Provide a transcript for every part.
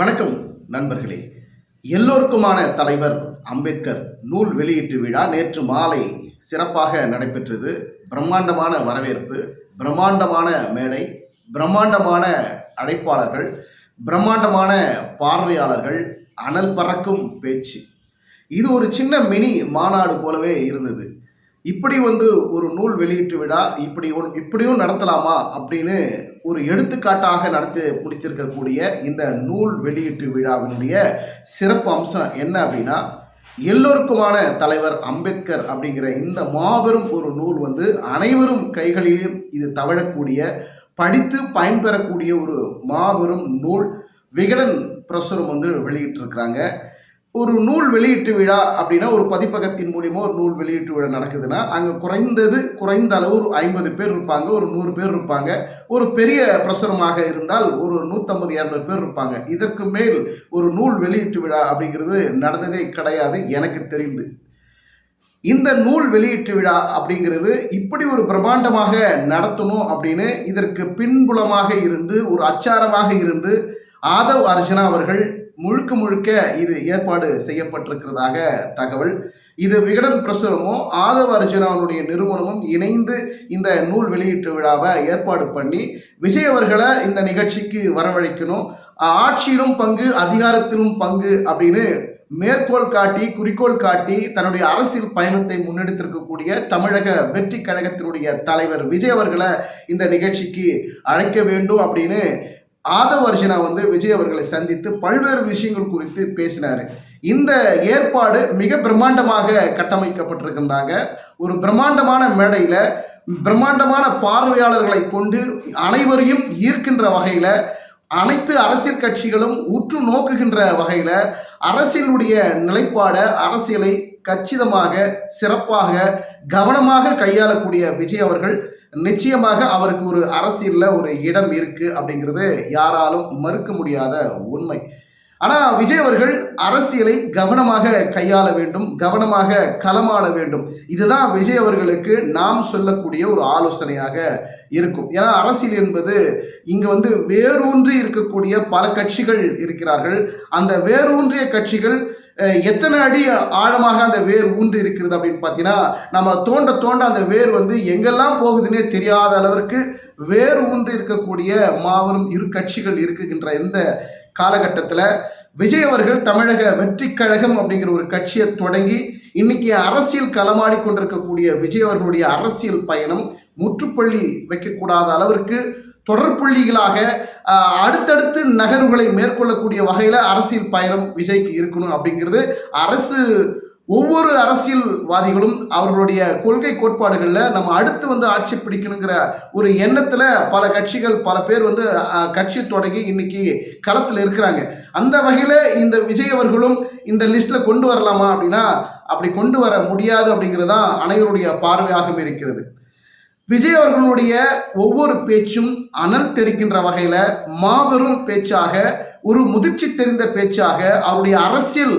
வணக்கம் நண்பர்களே. எல்லோருக்குமான தலைவர் அம்பேத்கர் நூல் வெளியீட்டு விழா நேற்று மாலை சிறப்பாக நடைபெற்றது. பிரம்மாண்டமான வரவேற்பு பிரம்மாண்டமான மேடை பிரம்மாண்டமான அழைப்பாளர்கள் பிரம்மாண்டமான பார்வையாளர்கள் அனல் பறக்கும் பேச்சு. இது ஒரு சின்ன மினி மாநாடு போலவே இருந்தது. இப்படி வந்து ஒரு நூல் வெளியீட்டு விழா இப்படி இப்படியும் நடத்தலாமா அப்படின்னு ஒரு எடுத்துக்காட்டாக நடத்தி முடித்திருக்கக்கூடிய இந்த நூல் வெளியீட்டு விழாவினுடைய சிறப்பு அம்சம் என்ன அப்படின்னா எல்லோருக்குமான தலைவர் அம்பேத்கர் அப்படிங்கிற இந்த மாபெரும் ஒரு நூல் வந்து அனைவரும் கைகளிலும் இது தவழக்கூடிய படித்து பயன்பெறக்கூடிய ஒரு மாபெரும் நூல் விகடன் பிரசுரம் வந்து வெளியிட்டிருக்கிறாங்க. ஒரு நூல் வெளியீட்டு விழா அப்படின்னா ஒரு பதிப்பகத்தின் மூலியமாக ஒரு நூல் வெளியீட்டு விழா நடக்குதுன்னா அங்கே குறைந்தது குறைந்த அளவு ஒரு ஐம்பது பேர் இருப்பாங்க ஒரு நூறு பேர் இருப்பாங்க. ஒரு பெரிய பிரசுரமாக இருந்தால் ஒரு நூற்றம்பது இரநூறு பேர் இருப்பாங்க. இதற்கு மேல் ஒரு நூல் வெளியீட்டு விழா அப்படிங்கிறது நடந்ததே கிடையாது எனக்கு தெரிந்து. இந்த நூல் வெளியீட்டு விழா அப்படிங்கிறது இப்படி ஒரு பிரம்மாண்டமாக நடத்தணும் அப்படின்னு இதற்கு பின்புலமாக இருந்து ஒரு அச்சாரமாக இருந்து ஆதவ் அர்ஜுனா அவர்கள் முழுக்க முழுக்க இது ஏற்பாடு செய்யப்பட்டிருக்கிறதாக தகவல். இது விகடன் பிரசுரமும் ஆதவ அர்ஜுனாவுடைய நிறுவனமும் இணைந்து இந்த நூல் வெளியீட்டு விழாவை ஏற்பாடு பண்ணி விஜய் அவர்களை இந்த நிகழ்ச்சிக்கு வரவழைக்கணும். ஆட்சியிலும் பங்கு அதிகாரத்திலும் பங்கு அப்படின்னு மேற்கோள் காட்டி குறிக்கோள் காட்டி தன்னுடைய அரசியல் பயணத்தை முன்னெடுத்திருக்கக்கூடிய தமிழக வெற்றி கழகத்தினுடைய தலைவர் விஜய் அவர்களை இந்த நிகழ்ச்சிக்கு அழைக்க வேண்டும் அப்படின்னு ஆதவ அர்ஜுனா வந்து விஜய் அவர்களை சந்தித்து பல்வேறு விஷயங்கள் குறித்து பேசினார். இந்த ஏற்பாடு மிக பிரம்மாண்டமாக கட்டமைக்கப்பட்டிருக்கின்றாங்க. ஒரு பிரம்மாண்டமான மேடையில் பிரம்மாண்டமான பார்வையாளர்களை கொண்டு அனைவரையும் ஈர்க்கின்ற வகையில் அனைத்து அரசியல் கட்சிகளும் உற்று நோக்குகின்ற வகையில் அரசியலுடைய நிலைப்பாடை அரசியலை கச்சிதமாக சிறப்பாக கவனமாக கையாளக்கூடிய விஜய் அவர்கள் நிச்சயமாக அவருக்கு ஒரு அரசியலில் ஒரு இடம் இருக்குது அப்படிங்கிறது யாராலும் மறுக்க முடியாத உண்மை. ஆனால் விஜய் அவர்கள் அரசியலை கவனமாக கையாள வேண்டும் கவனமாக களமாட வேண்டும். இதுதான் விஜய் அவர்களுக்கு நாம் சொல்லக்கூடிய ஒரு ஆலோசனையாக இருக்கும். ஏன்னா அரசியல் என்பது இங்கே வந்து வேரூன்றி இருக்கக்கூடிய பல கட்சிகள் இருக்கிறார்கள். அந்த வேரூன்றிய கட்சிகள் எத்தனை அடி ஆழமாக அந்த வேர் ஊன்றி இருக்கிறது அப்படின்னு பார்த்தீங்கன்னா நம்ம தோண்ட தோண்ட அந்த வேர் வந்து எங்கெல்லாம் போகுதுன்னே தெரியாத அளவிற்கு வேர் ஊன்றி இருக்கக்கூடிய மாபெரும் இரு கட்சிகள் இருக்குகின்ற இந்த காலகட்டத்தில் விஜய் அவர்கள் தமிழக வெற்றி கழகம் அப்படிங்கிற ஒரு கட்சியை தொடங்கி இன்னைக்கு அரசியல் களமாடி கொண்டிருக்கக்கூடிய விஜய் அவர்களுடைய அரசியல் பயணம் முற்றுப்புள்ளி வைக்கக்கூடாத அளவிற்கு தொடர்புள்ளிகளாக அடுத்தடுத்து நகர்வுகளை மேற்கொள்ளக்கூடிய வகையில் அரசியல் பயணம் விஜய்க்கு இருக்கணும் அப்படிங்கிறது அரசு ஒவ்வொரு அரசியல்வாதிகளும் அவர்களுடைய கொள்கை கோட்பாடுகளில் நம்ம அடுத்து வந்து ஆட்சி பிடிக்கணுங்கிற ஒரு எண்ணத்தில் பல கட்சிகள் பல பேர் வந்து கட்சி தொடங்கி இன்னைக்கு களத்தில் இருக்கிறாங்க. அந்த வகையில் இந்த விஜய் அவர்களும் இந்த லிஸ்ட்டில் கொண்டு வரலாமா அப்படின்னா அப்படி கொண்டு வர முடியாது அப்படிங்கிறது தான் அனைவருடைய பார்வையாகவும் இருக்கிறது. விஜய் அவர்களுடைய ஒவ்வொரு பேச்சும் அனல் தெரிக்கின்ற வகையில் மாபெரும் பேச்சாக ஒரு முதிர்ச்சி தெரிந்த பேச்சாக அவருடைய அரசியல்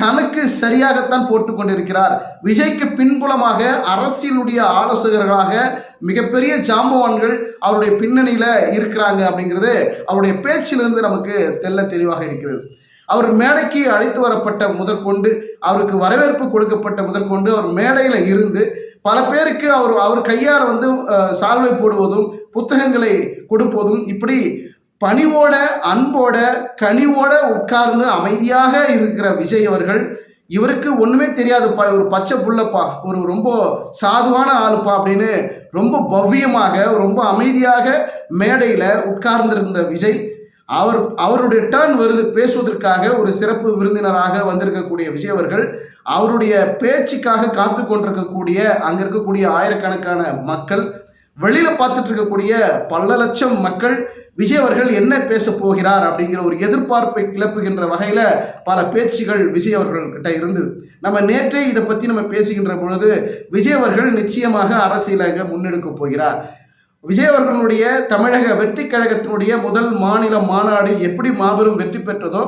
கணக்கு சரியாகத்தான் போட்டுக்கொண்டிருக்கிறார். விஜய்க்கு பின்புலமாக அரசியலுடைய ஆலோசகர்களாக மிகப்பெரிய ஜாம்பவான்கள் அவருடைய பின்னணியில் இருக்கிறாங்க அப்படிங்கிறது அவருடைய பேச்சிலிருந்து நமக்கு தெள்ள தெளிவாக இருக்கிறது. அவர் மேடைக்கு அழைத்து வரப்பட்ட முதற்கொண்டு அவருக்கு வரவேற்பு கொடுக்கப்பட்ட முதற்கொண்டு அவர் மேடையில் இருந்து பல பேருக்கு அவர் அவர் கையால் வந்து சால்வை போடுவதும் புத்தகங்களை கொடுப்பதும் இப்படி பணிவோட அன்போட கனிவோட உட்கார்ந்து அமைதியாக இருக்கிற விஜய் அவர்கள் இவருக்கு ஒன்றுமே தெரியாதுப்பா ஒரு பச்சை புள்ளப்பா ஒரு ரொம்ப சாதுவான ஆளுப்பா அப்படின்னு ரொம்ப பவ்யமாக ரொம்ப அமைதியாக மேடையில் உட்கார்ந்திருந்த விஜய் அவர் அவருடைய டர்ன் வருது பேசுவதற்காக ஒரு சிறப்பு விருந்தினராக வந்திருக்கக்கூடிய விஜய் அவர்கள் அவருடைய பேச்சுக்காக காத்து கொண்டிருக்கக்கூடிய அங்கே இருக்கக்கூடிய ஆயிரக்கணக்கான மக்கள் வெளியில் பார்த்துட்டு இருக்கக்கூடிய பல லட்சம் மக்கள் விஜய் அவர்கள் என்ன பேச போகிறார் அப்படிங்கிற ஒரு எதிர்பார்ப்பை கிளப்புகின்ற வகையில் பல பேச்சுகள் விஜய் அவர்கள்கிட்ட இருந்தது. நம்ம நேற்றே இதை பற்றி நம்ம பேசுகின்ற பொழுது விஜய் அவர்கள் நிச்சயமாக அரசியலாக முன்னெடுக்கப் முன்னெடுக்க போகிறார். விஜய் அவர்களுடைய தமிழக வெற்றி கழகத்தினுடைய முதல் மாநில மாநாடு எப்படி மாபெரும் வெற்றி பெற்றதோ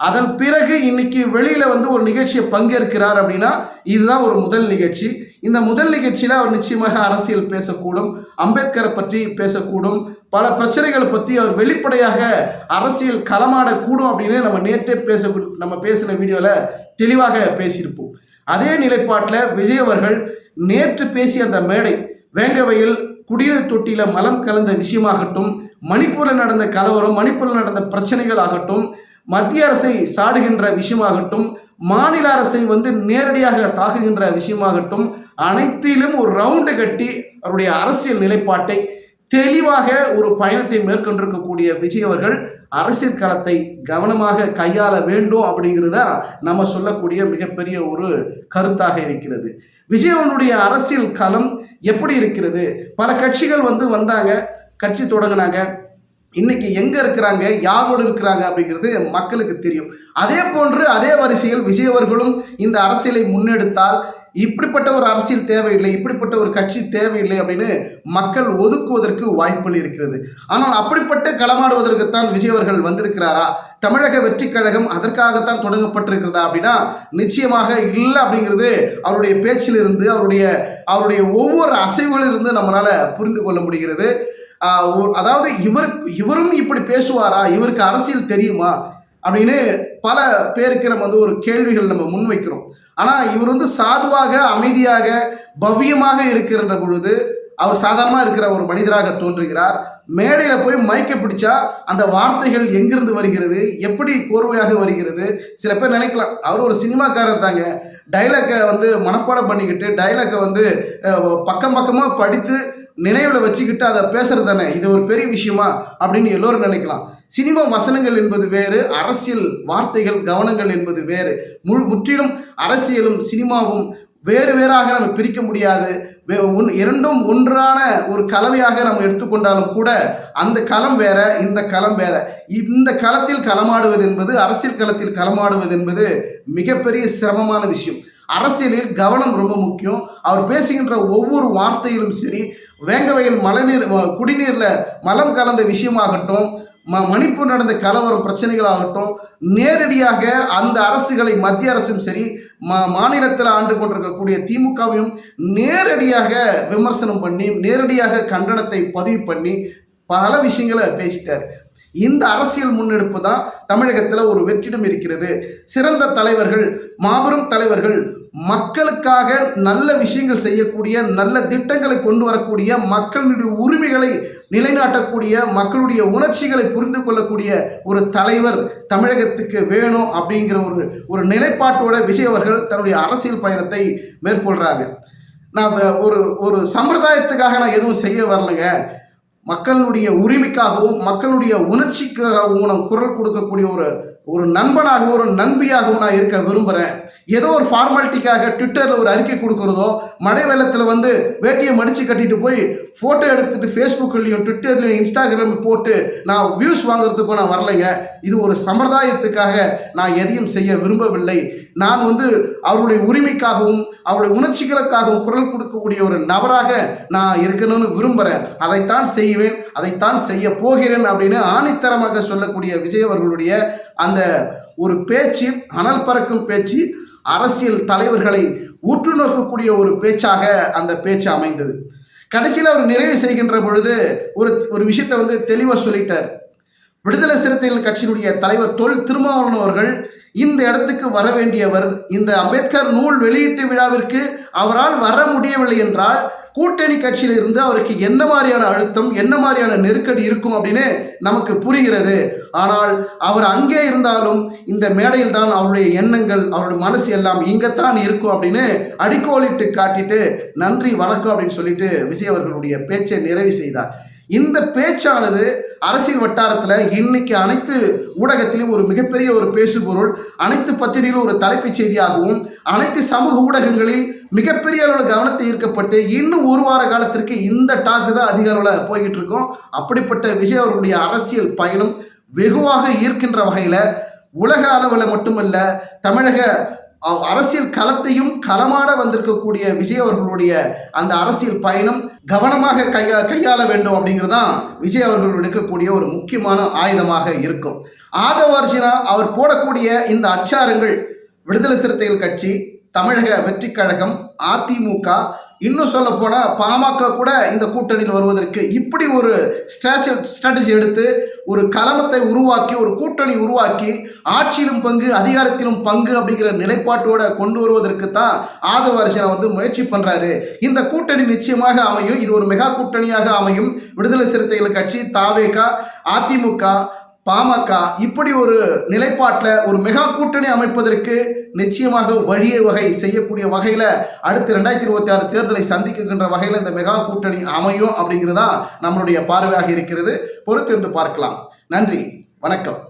அதன் பிறகு இன்னைக்கு வெளியில் வந்து ஒரு நிகழ்ச்சியை பங்கேற்கிறார் அப்படின்னா இதுதான் ஒரு முதல் நிகழ்ச்சி. இந்த முதல் நிகழ்ச்சியில் அவர் நிச்சயமாக அரசியல் பேசக்கூடும். அம்பேத்கரை பற்றி பேசக்கூடும். பல பிரச்சனைகளை பற்றி அவர் வெளிப்படையாக அரசியல் களமாடக்கூடும் அப்படின்னு நம்ம நேற்றே பேச நம்ம பேசின வீடியோவில் தெளிவாக பேசியிருப்போம். அதே நிலைப்பாட்டில் விஜய் அவர்கள் நேற்று பேசிய அந்த மேடை வேங்கவையில் குடிநீர் தொட்டியில் மலம் கலந்த விஷயமாகட்டும் மணிப்பூரில் நடந்த கலவரம் மணிப்பூரில் நடந்த பிரச்சனைகள் ஆகட்டும் மத்திய அரசை சாடுகின்ற விஷயமாகட்டும் மாநில அரசை வந்து நேரடியாக தாக்குகின்ற விஷயமாகட்டும் அனைத்திலும் ஒரு ரவுண்டு கட்டி அவருடைய அரசியல் நிலைப்பாட்டை தெளிவாக ஒரு பயணத்தை மேற்கொண்டிருக்கக்கூடிய விஜய் அவர்கள் அரசியல் களத்தை கவனமாக கையாள வேண்டும் அப்படிங்கிறதா நம்ம சொல்லக்கூடிய மிகப்பெரிய ஒரு கருத்தாக இருக்கிறது. விஜயவனுடைய அரசியல் களம் எப்படி இருக்கிறது? பல கட்சிகள் வந்து வந்தாங்க கட்சி தொடங்கினாங்க. இன்னைக்கு எங்க இருக்கிறாங்க யாரோடு இருக்கிறாங்க அப்படிங்கிறது மக்களுக்கு தெரியும். அதே போன்று அதே வரிசையில் விஜய் அவர்களும் இந்த அரசியலை முன்னெடுத்தால் இப்படிப்பட்ட ஒரு அரசியல் தேவையில்லை இப்படிப்பட்ட ஒரு கட்சி தேவையில்லை அப்படின்னு மக்கள் ஒதுக்குவதற்கு வாய்ப்புகள் இருக்கிறது. ஆனால் அப்படிப்பட்ட களமாடுவதற்குத்தான் விஜய் அவர்கள் வந்திருக்கிறாரா? தமிழக வெற்றி கழகம் அதற்காகத்தான் தொடங்கப்பட்டிருக்கிறதா அப்படின்னா நிச்சயமாக இல்லை அப்படிங்கிறது அவருடைய பேச்சிலிருந்து அவருடைய அவருடைய ஒவ்வொரு அசைவுகளிலிருந்து நம்மளால புரிந்து கொள்ள முடிகிறது. அதாவது இவருக்கு இவரும் இப்படி பேசுவாரா? இவருக்கு அரசியல் தெரியுமா? அப்படின்னு பல பேருக்கு நம்ம வந்து ஒரு கேள்விகள் நம்ம முன்வைக்கிறோம் ஆனால் இவர் வந்து சாதுவாக அமைதியாக பவ்யமாக இருக்கின்ற பொழுது அவர் சாதாரணமாக இருக்கிற ஒரு மனிதராக தோன்றுகிறார். மேடையில் போய் மயக்க பிடிச்சா அந்த வார்த்தைகள் எங்கிருந்து வருகிறது? எப்படி கோர்வையாக வருகிறது? சில பேர் நினைக்கலாம் அவர் ஒரு சினிமாக்காரர் தாங்க. டைலாக்கை வந்து மனப்பாடம் பண்ணிக்கிட்டு டைலாக்கை வந்து பக்கம் பக்கமாக படித்து நினைவில் வச்சுக்கிட்டு அதை பேசுறது தானே? இது ஒரு பெரிய விஷயமா? அப்படின்னு எல்லோரும் நினைக்கலாம். சினிமா வசனங்கள் என்பது வேறு அரசியல் வார்த்தைகள் கவனங்கள் என்பது வேறு. முழு முற்றிலும் அரசியலும் சினிமாவும் வேறு வேறாக நம்ம பிரிக்க முடியாது. ஒன்- இரண்டும் ஒன்றான ஒரு கலவையாக நம்ம எடுத்துக்கொண்டாலும் கூட அந்த களம் வேற இந்த களம் வேற. இந்த களத்தில் களமாடுவது என்பது அரசியல் களத்தில் களமாடுவது என்பது மிகப்பெரிய சிரமமான விஷயம். அரசியலில் கவனம் ரொம்ப முக்கியம். அவர் பேசுகின்ற ஒவ்வொரு வார்த்தையிலும் சரி வேங்கவையில் மழைநீர் குடிநீரில் மலம் கலந்த விஷயமாகட்டும் ம மணிப்பூர் நடந்த கலவரம் பிரச்சனைகளாகட்டும் நேரடியாக அந்த அரசுகளை மத்திய அரசும் சரி மா மாநிலத்தில் ஆண்டு கொண்டிருக்கக்கூடிய திமுகவையும் நேரடியாக விமர்சனம் பண்ணி நேரடியாக கண்டனத்தை பதிவு பண்ணி பல விஷயங்களை பேசிட்டார். இந்த அரசியல் முன்னெடுப்பு தான் தமிழகத்தில் ஒரு வெற்றிடம் இருக்கிறது. சிறந்த தலைவர்கள் மாபெரும் தலைவர்கள் மக்களுக்காக நல்ல விஷயங்கள் செய்யக்கூடிய நல்ல திட்டங்களை கொண்டு வரக்கூடிய மக்களுடைய உரிமைகளை நிலைநாட்டக்கூடிய மக்களுடைய உணர்ச்சிகளை புரிந்து கொள்ளக்கூடிய ஒரு தலைவர் தமிழகத்துக்கு வேணும் அப்படிங்கிற ஒரு ஒரு நிலைப்பாட்டோட விஜய் அவர்கள் தன்னுடைய அரசியல் பயணத்தை மேற்கொள்கிறாங்க நான் ஒரு ஒரு சம்பிரதாயத்துக்காக நான் எதுவும் செய்ய வரலைங்க. மக்களுடைய உரிமைக்காகவும் மக்களுடைய உணர்ச்சிக்காகவும் நான் குரல் கொடுக்கக்கூடிய ஒரு ஒரு நண்பனாகவும் ஒரு நண்பியாகவும் நான் இருக்க விரும்புகிறேன் ஏதோ ஒரு ஃபார்மாலிட்டிக்காக ட்விட்டரில் ஒரு அறிக்கை கொடுக்குறதோ மழை வெள்ளத்தில் வந்து வேட்டியை மடித்து கட்டிட்டு போய் ஃபோட்டோ எடுத்துட்டு ஃபேஸ்புக்லேயும் ட்விட்டர்லேயும் இன்ஸ்டாகிராம் போட்டு நான் வியூஸ் வாங்குறதுக்கும் நான் வரலைங்க. இது ஒரு சம்பிரதாயத்துக்காக நான் எதையும் செய்ய விரும்பவில்லை. நான் வந்து அவருடைய உரிமைக்காகவும் அவருடைய உணர்ச்சிகளுக்காகவும் குரல் கொடுக்கக்கூடிய ஒரு நபராக நான் இருக்கணும்னு விரும்புகிறேன் அதைத்தான் செய்வேன் அதைத்தான் செய்ய போகிறேன் அப்படின்னு ஆணித்தரமாக சொல்லக்கூடிய விஜய் அவர்களுடைய அந்த ஒரு பேச்சு அனல் பறக்கும் பேச்சு அரசியல் தலைவர்களை உற்று நோக்கக்கூடிய ஒரு பேச்சாக அந்த பேச்சு அமைந்தது. கடைசியில் அவர் நிறைவு செய்கின்ற பொழுது ஒரு ஒரு விஷயத்தை வந்து தெளிவாக சொல்லிட்டார். விடுதலை சிறுத்தைகள் கட்சியினுடைய தலைவர் தொல் திருமாவளவன் அவர்கள் இந்த இடத்துக்கு வர வேண்டியவர் இந்த அம்பேத்கர் நூல் வெளியீட்டு விழாவிற்கு அவரால் வர முடியவில்லை என்றால் கூட்டணி கட்சியில் இருந்து அவருக்கு என்ன மாதிரியான அழுத்தம் என்ன மாதிரியான நெருக்கடி இருக்கும் அப்படின்னு நமக்கு புரிகிறது. ஆனால் அவர் அங்கே இருந்தாலும் இந்த மேடையில் தான் அவருடைய எண்ணங்கள் அவருடைய மனசு எல்லாம் இங்கத்தான் இருக்கும் அப்படின்னு அடிக்கோலிட்டு காட்டிட்டு நன்றி வணக்கம் அப்படின்னு சொல்லிட்டு விஜய் அவர்களுடைய பேச்சை நிறைவு செய்தார். இந்த பேச்சானது அரசியல் வட்டாரத்தில் இன்னைக்கு அனைத்து ஊடகத்திலும் ஒரு மிகப்பெரிய ஒரு பேசுபொருள் அனைத்து பத்திரிகையிலும் ஒரு தலைப்புச் செய்தியாகவும் அனைத்து சமூக ஊடகங்களில் மிகப்பெரிய அளவில் கவனத்தை ஈர்க்கப்பட்டு இன்னும் ஒரு வார காலத்திற்கு இந்த டாக்கு தான் அதிக அளவில் போய்கிட்டு இருக்கோம். அப்படிப்பட்ட விஜய் அவர்களுடைய அரசியல் பயணம் வெகுவாக ஈர்க்கின்ற வகையில் உலக அளவில் மட்டுமல்ல தமிழக அரசியல் களத்தையும் களமாட வந்திருக்கக்கூடிய விஜய் அவர்களுடைய அந்த அரசியல் பயணம் கவனமாக கையா கையாள வேண்டும் அப்படிங்கிறது தான் விஜய் அவர்கள் எடுக்கக்கூடிய ஒரு முக்கியமான ஆயுதமாக இருக்கும். ஆதவார்ஜினா அவர் போடக்கூடிய இந்த அச்சாரங்கள் விடுதலை சிறுத்தைகள் கட்சி தமிழக வெற்றிக் கழகம் அதிமுக இன்னும் சொல்ல போனால் பாமக கூட இந்த கூட்டணியில் வருவதற்கு இப்படி ஒரு ஸ்ட்ராச்சு ஸ்ட்ராட்டஜி எடுத்து ஒரு கலமத்தை உருவாக்கி ஒரு கூட்டணி உருவாக்கி ஆட்சியிலும் பங்கு அதிகாரத்திலும் பங்கு அப்படிங்கிற நிலைப்பாட்டோட கொண்டு வருவதற்கு தான் ஆதவ வந்து முயற்சி பண்ணுறாரு இந்த கூட்டணி நிச்சயமாக அமையும். இது ஒரு மெகா கூட்டணியாக அமையும். விடுதலை சிறுத்தைகள் கட்சி தாவேகா அதிமுக பாமக இப்படி ஒரு நிலைப்பாட்டில் ஒரு மெகா கூட்டணி அமைப்பதற்கு நிச்சயமாக வழிய வகை செய்யக்கூடிய வகையில் அடுத்து ரெண்டாயிரத்தி இருபத்தி ஆறு தேர்தலை சந்திக்கின்ற வகையில் இந்த மெகா கூட்டணி அமையும் அப்படிங்கிறதா நம்மளுடைய பார்வையாக இருக்கிறது. பொறுத்திருந்து பார்க்கலாம். நன்றி. வணக்கம்.